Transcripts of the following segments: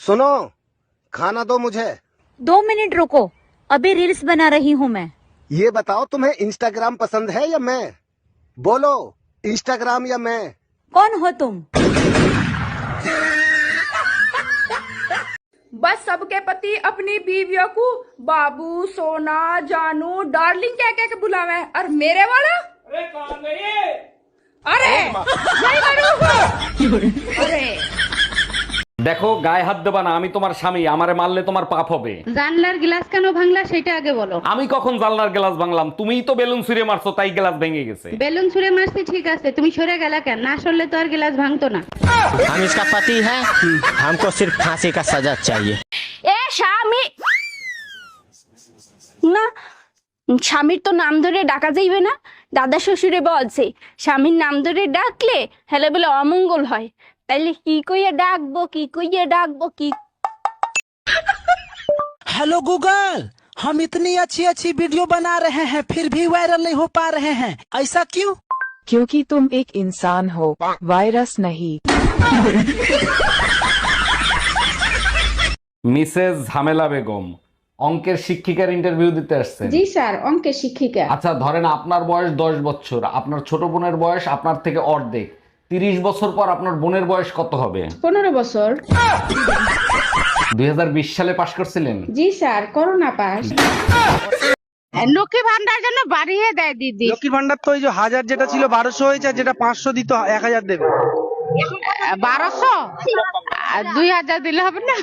सुनो खाना दो मुझे। दो मिनट रुको अभी रील्स बना रही हूँ मैं। ये बताओ तुम्हें इंस्टाग्राम पसंद है या मैं? बोलो इंस्टाग्राम या मैं? कौन हो तुम? बस सबके पति अपनी बीवियों को बाबू सोना जानू डार्लिंग क्या क्या के बुलावे? और मेरे वाला? अरे नहीं करूँगा। अरे দেখো গায়ে হাত দেবা না আমি তোমার স্বামী আমারে মারলে তোমার পাপ হবে জানলার গ্লাস কেন ভাঙলা সেটা আগে বলো আমি কখন জানলার গ্লাস ভাঙলাম তুমিই তো বেলুন ছুঁড়ে মারছো তাই গ্লাস ভেঙে গেছে বেলুন ছুঁড়ে মারছি ঠিক আছে তুমি সরে গেলা কেন না সরলে তো আর গ্লাস ভাঙতো না हम इसका पति है हमको सिर्फ फांसी का सजा चाहिए এ স্বামী না স্বামীর তো নাম ধরে ডাকা যাইবে না দাদা শ্বশুরে বলছে স্বামীর নাম ধরে ডাকলে হেলে বলে অমঙ্গল হয় তাইলে কি কইয়া ডাকবো কি কইয়া ডাকবো কি हेलो गूगल हम इतनी अच्छी अच्छी वीडियो बना रहे हैं फिर भी वायरल नहीं हो पा रहे हैं ऐसा क्यों क्योंकि तुम एक इंसान हो वायरस नहीं মিসেস ঝামেলা বেগম অঙ্কের শিক্ষিকার ইন্টারভিউ দিতে আসছেন জি স্যার অঙ্কের শিক্ষিকা আচ্ছা ধরেন আপনার বয়স দশ বছর আপনার ছোট বোনের বয়স আপনার থেকে অর্ধেক তিরিশ বছর পর আপনার বোনের বয়স কত হবে? পনেরো বছর। দুই সালে পাশ করছিলেন? জি sir corona pass Lakshmi Bhandar জন্য বাড়িয়ে দেয় দিদি। লক্ষ্মীর ভান্ডার তো ওই যে হাজার যেটা ছিল বারোশো হয়েছে আর যেটা পাঁচশো দিত এক হাজার দেবে। বারোশো? দুই হাজার দিলে হবে না।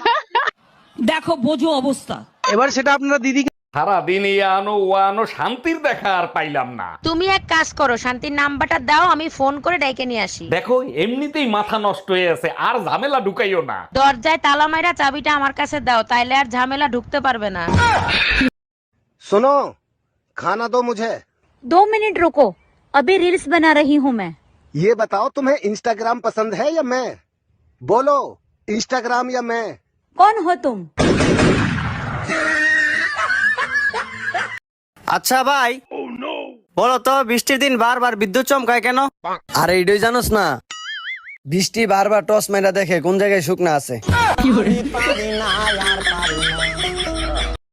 দেখো বোঝো অবস্থা। এবার সেটা আপনারা দিদিকে সারা দিন ই আনো ও আনো শান্তির দেখা আর পাইলাম না তুমি এক কাজ করো শান্তির নাম্বারটা দাও আমি ফোন করে ডেকে নিয়ে আসি দেখো এমনিতেই মাথা নষ্ট হয়ে আছে আর ঝামেলা ঢুকাইও না দরজায় তালা মাইরা চাবিটা আমার কাছে দাও তাইলে আর ঝামেলা ঢুকতে পারবে না सुनो खाना दो मुझे दो मिनट रुको अभी रील्स बना रही हूँ मैं ये बताओ तुम्हें इंस्टाग्राम पसंद है या मैं बोलो इंस्टाग्राम या मैं कौन हो तुम আচ্ছা ভাই। বলো তো বৃষ্টির দিন বারবার বিদ্যুৎ চমকায় কেন? আরে এটাই জানোস না। বৃষ্টি বারবার টস মেরা দেখে কোন জায়গায় শুকনা আছে।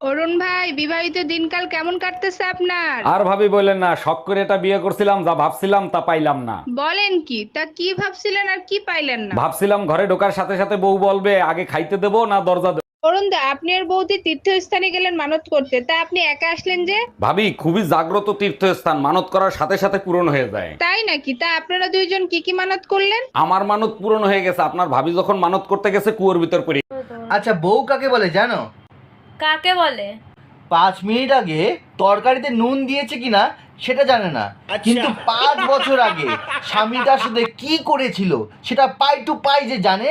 অরুণ ভাই বিবাহিত দিনকাল কেমন কাটতেছে আপনার? আর ভাবি বললেন না শখ করে এটা বিয়ে করছিলাম যা ভাবছিলাম তা পাইলাম না। বলেন কি তা কি ভাবছিলেন আর কি পাইলেন না? ভাবছিলাম ঘরে ঢোকার সাথে সাথে বউ বলবে আগে খাইতে দেবো না দরজা দেবো অরুণ দা আপনি আর বৌদি তীর্থস্থানে গেলেন মানত করতে। তা আপনি একা আসলেন যে? ভাবি খুবই জাগ্রত তীর্থস্থান মানত করার সাথে সাথে পূরণ হয়ে যায়। তাই নাকি? তা আপনারা দুইজন কি কি মানত করলেন? আমার মানত পূরণ হয়ে গেছে আপনার ভাবি যখন মানত করতে গেছে কুয়োর ভিতর পড়ে। আচ্ছা বউ কাকে বলে জানো? কাকে বলে? পাঁচ মিনিট আগে তরকারিতে নুন দিয়েছে কিনা সেটা জানে না। কিন্তু পাঁচ বছর আগে স্বামী তার সাথে কি করেছিল সেটা পাই টু পাই যে জানে?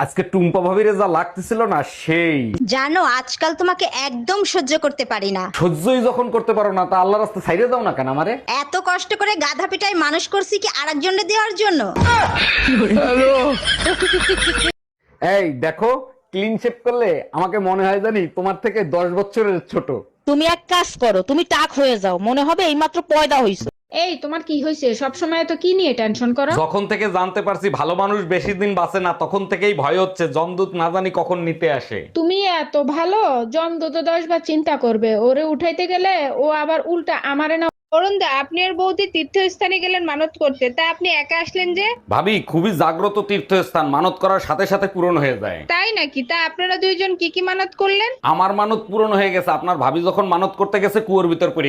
আজকে টুম্পা ভাবিরে যা লাগতেছিল না সেই। জানো আজকাল তোমাকে একদম সহ্য করতে পারি না। সহ্যই যখন করতে পারো না তা আল্লাহ রাস্তা ছাইড়ে দাও না কেন আমারে? এত কষ্ট করে গাধা পিটাই মানুষ করছি কি আরেকজনকে দেওয়ার জন্য? এই দেখো ক্লিন শেপ করলে আমাকে মনে হয় জানি তোমার থেকে দশ বছরের ছোট। তুমি এক কাজ করো তুমি টাক হয়ে যাও মনে হবে এইমাত্র পয়দা হইছো। এই তোমার কি হয়েছে? সব সময় তো কি নিয়ে টেনশন করো? যখন থেকে জানতে পারছি ভালো মানুষ বেশি দিন বাঁচে না তখন থেকেই ভয় হচ্ছে জমদূত না জানি কখন নিতে আসে। তুমি এত ভালো? জম দুটো দশ বার চিন্তা করবে। ওরে উঠাইতে গেলে ও আবার উল্টা আমারে না অরুণ আপনি আর বৌদি তীর্থস্থানে গেলেন মানত করতে। তা আপনি একা আসলেন যে? ভাবি খুবই জাগ্রত তীর্থস্থান মানত করার সাথে সাথে পূরণ হয়ে যায়। তাই নাকি? তা আপনারা দুইজন কি কি মানত করলেন? আমার মানত পূরণ হয়ে গেছে। আপনার ভাবি যখন মানত করতে গেছে কুয়োর ভিতর পড়ে